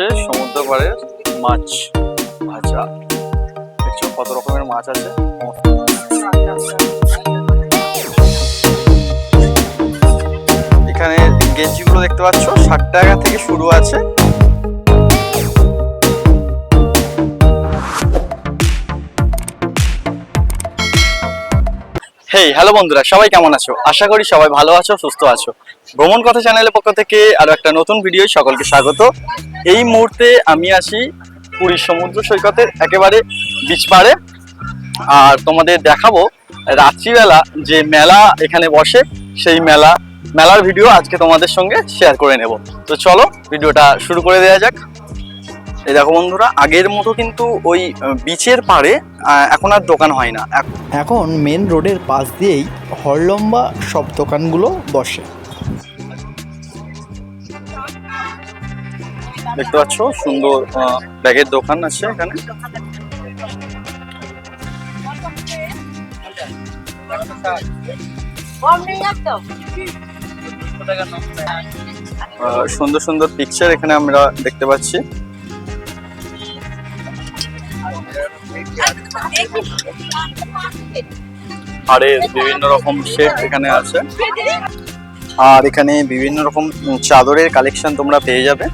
হচ্ছে সমুদ্র মাছ ভাজা। দেখছ কত রকমের মাছ আছে? এখানে গেঞ্জিগুলো দেখতে পাচ্ছ, ষাট টাকা থেকে শুরু আছে। হেই, হ্যালো বন্ধুরা, সবাই কেমন আছো? আশা করি সবাই ভালো আছো, সুস্থ আছো। ভ্রমণ কথা চ্যানেলের পক্ষ থেকে আরও একটা নতুন ভিডিও সকলকে স্বাগত। এই মুহূর্তে আমি আছি পুরীর সমুদ্র সৈকতের একেবারে বিচ পাড়ে। আর তোমাদের দেখাবো রাত্রিবেলা যে মেলা এখানে বসে, সেই মেলা, মেলার ভিডিও আজকে তোমাদের সঙ্গে শেয়ার করে নেব। তো চলো ভিডিওটা শুরু করে দেওয়া যাক। এই দেখো বন্ধুরা, আগের মতো কিন্তু ওই বিচের পাড়ে এখন আর দোকান হয় না। এখন মেন রোডের পাশ দিয়েই হরলম্বা সব দোকানগুলো বসে। দেখতে পাচ্ছ সুন্দর ব্যাগের দোকান আছে এখানে। আর সুন্দর সুন্দর পিকচার এখানে আমরা দেখতে পাচ্ছি। হাড়ের বিভিন্ন রকম শেপ এখানে আছে। আর এখানে বিভিন্ন রকম চাদরের কালেকশন তোমরা পেয়ে যাবে।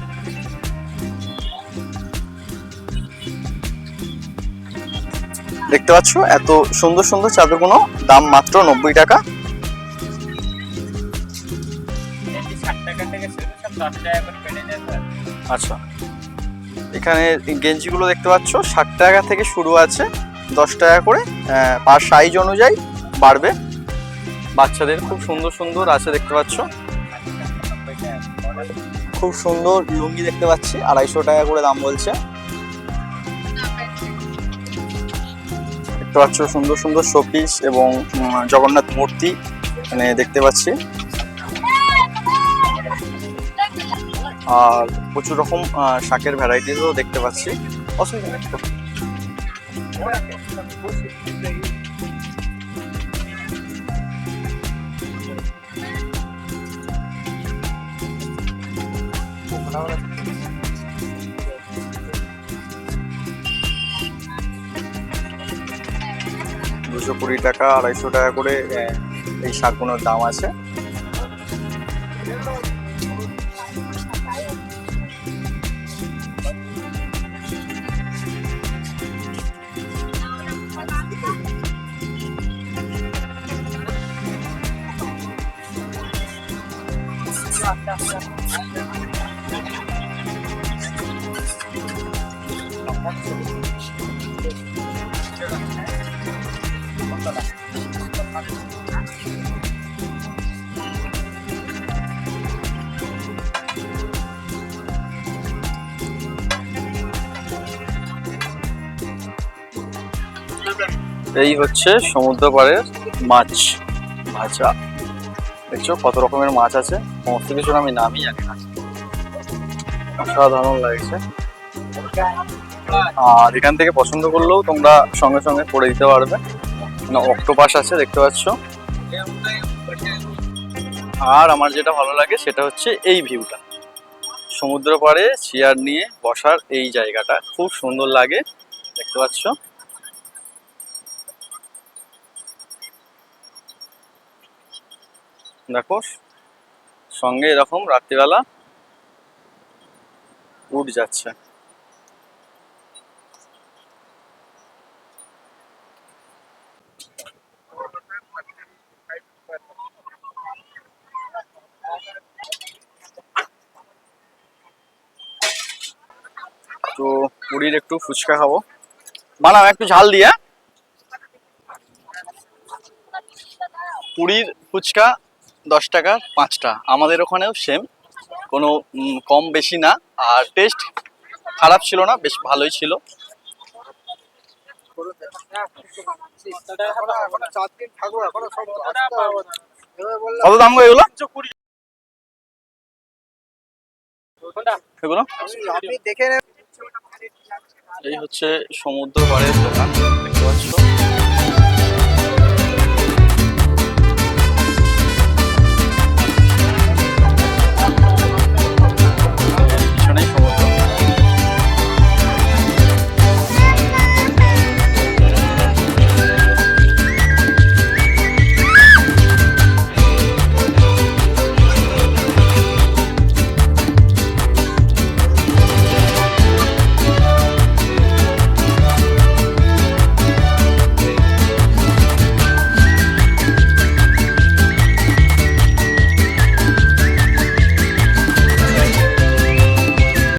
দেখতে পাচ্ছ, এত সুন্দর সুন্দর চাদরগুলো দাম মাত্র নব্বই টাকা। আচ্ছা। এখানে গেঞ্জিগুলো দেখতে পাচ্ছ, ষাট টাকা থেকে শুরু আছে, দশ টাকা করে পার সাইজ অনুযায়ী বাড়বে। বাচ্চাদের খুব সুন্দর সুন্দর আছে দেখতে পাচ্ছ। খুব সুন্দর লুঙ্গি দেখতে পাচ্ছি, আড়াইশো টাকা করে দাম বলছে। দেখতে পাচ্ছ সুন্দর সুন্দর শোপিস এবং জগন্নাথ মূর্তি এখানে দেখতে পাচ্ছি। আর প্রচুর রকম শাকের ভ্যারাইটিসও দেখতে পাচ্ছি। অসুবিধা নেই। দুশো কুড়ি টাকা আড়াইশো টাকা করে এই শাকগুলোর দাম আছে। এই হচ্ছে সমুদ্র পাড়ের মাছ, ভাজা। দেখছ কত রকমের মাছ আছে? সমস্ত কিছুর আমি নামই জানি না। অসাধারণ লাগছে। আর এখান থেকে পছন্দ করলেও তোমরা সঙ্গে সঙ্গে করে দিতে পারবে। অক্টোপাস আছে, দেখতে পাচ্ছ। আর আমার যেটা ভালো লাগে, সেটা হচ্ছে এই ভিউটা সমুদ্র পাড়ে চেয়ার নিয়ে বসার এই জায়গাটা, খুব সুন্দর লাগে, দেখতে পাচ্ছ। দেখো, সঙ্গে এরকম রাত্রিবেলা উঠ যাচ্ছে। তো পুরীর একটু ফুচকা খাব। বানাও, একটু ঝাল দিয়ে? পুরীর ফুচকা দশ টাকা পাঁচটা আমাদের ওখানেও সেম কোনো কম বেশি না। আর টেস্ট খারাপ ছিল না, বেশ ভালোই ছিল। কত দাম গো এগুলো? এগুলো? এই হচ্ছে সমুদ্র পাড়ের দোকান দেখতে পাচ্ছ।